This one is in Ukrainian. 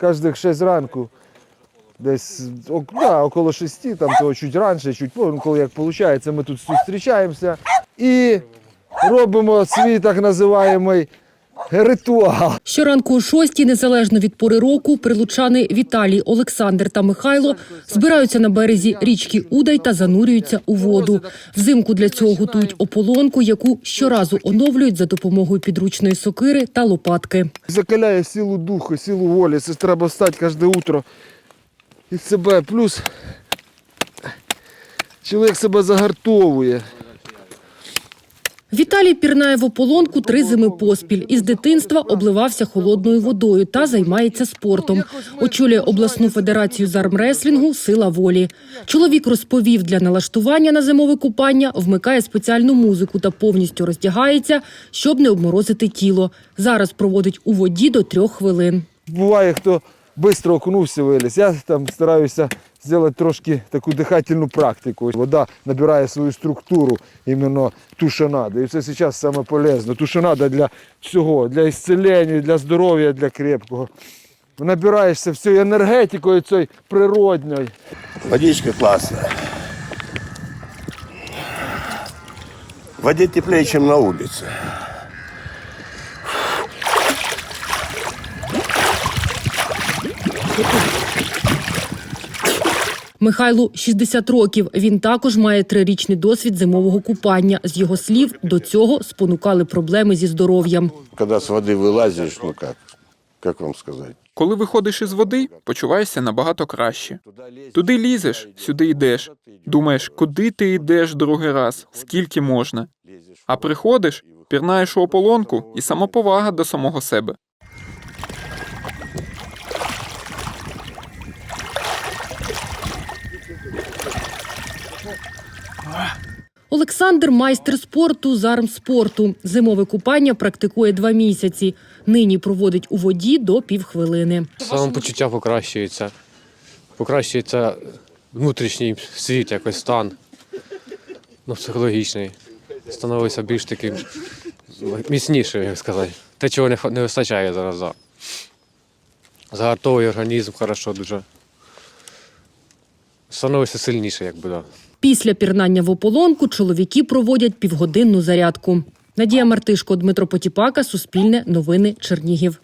кожних 6 ранку. Десь да, около 6, там то чуть раніше, чуть ну, коли як виходить, ми тут зустрічаємося і робимо свій так називаємо ритуал. Щоранку о шостій, незалежно від пори року, прилучани Віталій, Олександр та Михайло збираються на березі річки Удай та занурюються у воду. Взимку для цього готують ополонку, яку щоразу оновлюють за допомогою підручної сокири та лопатки. Закаляє силу духу, силу волі. Це треба встати кожне утро і себе. Плюс чоловік себе загартовує. Віталій пірнає в ополонку три зими поспіль. Із дитинства обливався холодною водою та займається спортом. Очолює обласну федерацію з армреслінгу Сила волі. Чоловік розповів, для налаштування на зимове купання вмикає спеціальну музику та повністю роздягається, щоб не обморозити тіло. Зараз проводить у воді до трьох хвилин. Буває, хто швидко окунувся виліз. Я там стараюся зробити трошки таку дихательну практику. Вода набирає свою структуру, іменно ту. І це зараз саме полезно. Ту, для всього, для ісцелення, для здоров'я, для крепкого. Набираєшся всією енергетикою цією природньою. Водичка классная. В воде теплее, чем на улице. Михайлу 60 років. Він також має трирічний досвід зимового купання. З його слів, до цього спонукали проблеми зі здоров'ям. Когда с воды вылазишь, ну как, как вам сказать? Коли виходиш із води, почуваєшся набагато краще. Туди лізеш, сюди йдеш. Думаєш, куди ти йдеш другий раз, скільки можна. А приходиш, пірнаєш у ополонку і самоповага до самого себе. Олександр майстер спорту з армспорту. Зимове купання практикує два місяці. Нині проводить у воді до півхвилини. Самопочуття покращується. Покращується внутрішній світ, якось стан. Ну, психологічний. Становиться більш таким міцнішим, як сказати. Те, чого не, не вистачає зараз. Да. Загартовує організм хорошо дуже. Становиться сильніше, якби да. Після пірнання в ополонку чоловіки проводять півгодинну зарядку. Надія Мартишко, Дмитро Потіпака, Суспільне, Новини, Чернігів.